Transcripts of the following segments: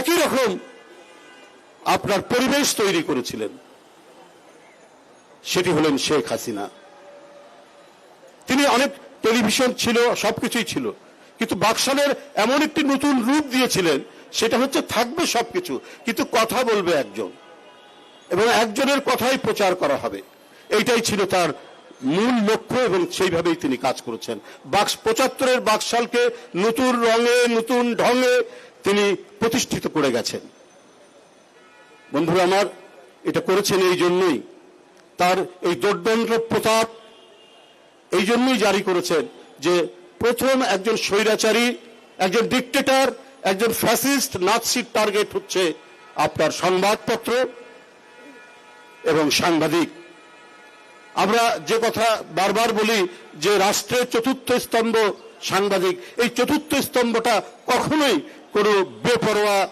একই রকম আপনার পরিবেশ তৈরি করেছিলেন। সেটি হলেন শেখ হাসিনা। তিনি অনেক টেলিভিশন ছিল, সবকিছুই ছিল। কিন্তু বাকশালের এমন একটি নতুন রূপ দিয়েছিলেন, সেটা হচ্ছে থাকবে সবকিছু, কিন্তু কথা বলবে একজন। এবং একজনের কথাই প্রচার করা হবে। এইটাই ছিল তার মূল লক্ষ্য এবং সেইভাবেই তিনি কাজ করেছেন। বাক্স পঁচাত্তরের বাকশালকে নতুন রঙে, নতুন ঢঙে তিনি প্রতিষ্ঠিত করে গেছেন। বন্ধুরা আমার, এটা করেছেন এই জন্যই। তার এই দোর্দণ্ড প্রতাপ এই জন্যই জারি করেছেন যে প্রথম একজন স্বৈরাচারী, একজন ডিকটেটর একজন ফ্যাসিস্ট নাৎসির টার্গেট হচ্ছে আপনার সংবাদপত্র এবং সাংবাদিক। আমরা যে কথা বারবার বলি যে রাষ্ট্রের চতুর্থ স্তম্ভ সাংবাদিক, এই চতুর্থ স্তম্ভটা কখনোই কোনো বেপরোয়া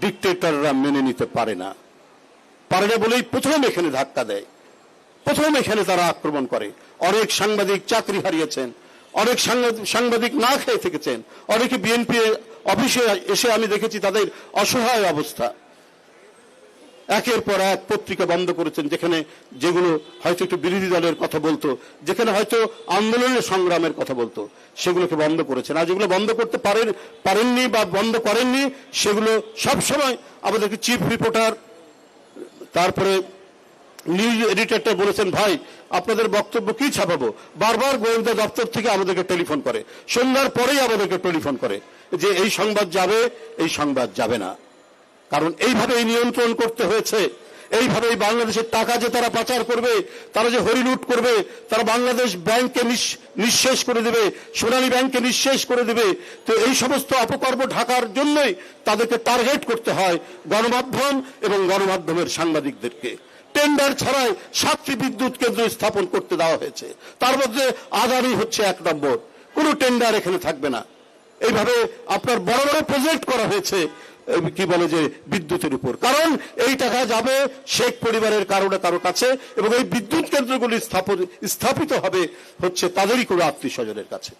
ডিকটেটররা মেনে নিতে পারে না। পারে না বলেই প্রথম এখানে ধাক্কা দেয়। প্রথম এখানে তারা আক্রমণ করে। অনেক সাংবাদিক চাকরি হারিয়েছেন। অনেক সাংবাদিক- না খেয়ে থেকেছেন। অনেকে বিএনপি অফিসে এসে আমি দেখেছি তাদের অসহায় অবস্থা। একের পর এক পত্রিকা বন্ধ করেছেন, যেখানে যেগুলো হয়তো একটু বিরোধী দলের কথা বলতো, যেখানে হয়তো আন্দোলনের সংগ্রামের কথা বলতো, সেগুলোকে বন্ধ করেছেন। আর যেগুলো বন্ধ করতে পারেন, পারেননি বা বন্ধ করেননি, সেগুলো সবসময় আমাদেরকে চিফ রিপোর্টার, তারপরে নিউজ এডিটরটা বলেছেন, ভাই, আপনাদের বক্তব্য কি ছাপাবো? বারবার গোয়েন্দা দপ্তর থেকে আমাদেরকে টেলিফোন করে। সন্ধ্যার পরেই আমাদেরকে টেলিফোন করে যে, এই সংবাদ যাবে, এই সংবাদ যাবে না। কারণ এইভাবেই নিয়ন্ত্রণ করতে হয়েছে। এইভাবেই বাংলাদেশের টাকা যে তারা পাচার করবে, তারা যে হরিলুট করবে, তারা বাংলাদেশ ব্যাংককে নিঃশেষ করে দেবে, সোনালী ব্যাংককে নিঃশেষ করে দেবে। তো এই সমস্ত অপকর্ম ঢাকার জন্যই তাদেরকে টার্গেট করতে হয় গণমাধ্যম এবং গণমাধ্যমের সাংবাদিকদেরকে। টেন্ডার ছাড়াই সাতটি বিদ্যুৎ কেন্দ্র স্থাপন করতে দেওয়া হয়েছে। তার মধ্যে আদানি হচ্ছে এক নম্বর। কোনো টেন্ডার এখানে থাকবে না। এইভাবে আপনার বড় বড় প্রজেক্ট করা হয়েছে। কি বলে যে বিদ্যুতের উপর। কারণ এই টাকা যাবে শেখ পরিবারের কারও না কারও কাছে এবং এই বিদ্যুৎ কেন্দ্রগুলি স্থাপিত হবে হচ্ছে তাদেরই কোনো আত্মীয় স্বজনের কাছে।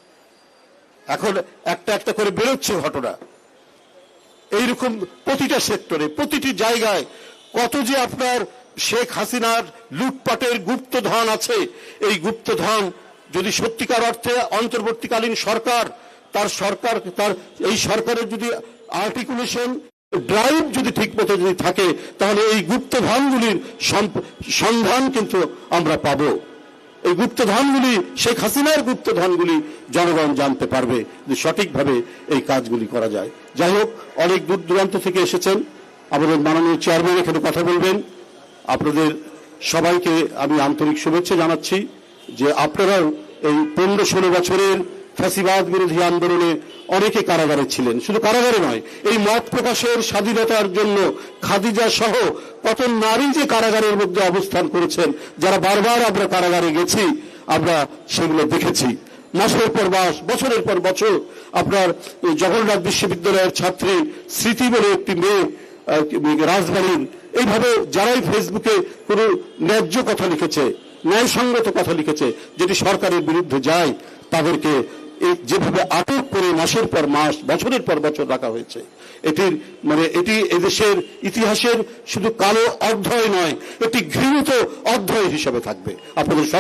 এখন একটা একটা করে বেরোচ্ছে ঘটনা। এইরকম প্রতিটা সেক্টরে, প্রতিটি জায়গায় কত যে আপনার শেখ হাসিনার লুটপাটের গুপ্তধন আছে, এই গুপ্তধন যদি সত্যিকার অর্থে অন্তর্বর্তীকালীন সরকার, তার সরকার, তার এই সরকারের যদি আর্টিকুলেশন ড্রাইভ যদি ঠিক মতো যদি থাকে, তাহলে এই গুপ্তধনগুলির সন্ধান কিন্তু আমরা পাবো। এই গুপ্তধনগুলি, শেখ হাসিনার গুপ্তধনগুলি জনগণ জানতে পারবে যে সঠিকভাবে এই কাজগুলি করা যায়। যাই হোক, অনেক দূর দূরান্ত থেকে এসেছেন। আমাদের মাননীয় চেয়ারম্যান এখানে কথা বলবেন। আপনাদের সবাইকে আমি আন্তরিক শুভেচ্ছা জানাচ্ছি যে আপনারাও এই পনেরো ষোলো বছরের ফ্যাসিবাদ বিরোধী আন্দোলনে অনেকে কারাগারে ছিলেন। শুধু কারাগারে নয়, এই মত প্রকাশের স্বাধীনতার জন্য খাদিজা সহ কত নারী যে কারাগারের মধ্যে অবস্থান করেছেন, যারা বারবার আমরা কারাগারে গেছি, আমরা সেগুলো দেখেছি। মাসের পর মাস, বছরের পর বছর আপনার জগন্নাথ বিশ্ববিদ্যালয়ের ছাত্রী স্মৃতি বলে একটি মেয়ে রাজবাড়ির, এইভাবে যারাই ফেসবুকে কোনো ন্যায্য কথা লিখেছে, ন্যায়সঙ্গত কথা লিখেছে যেটি সরকারের বিরুদ্ধে যায় তাদেরকে যেভাবে আটক করে মাসের পর মাস, বছরের পর বছর রাখা হয়েছে, এটির মানে এটি এদেশের ইতিহাসের শুধু কালো অধ্যায় নয় এটি ঘৃণিত অধ্যায় হিসেবে থাকবে। আপনাদের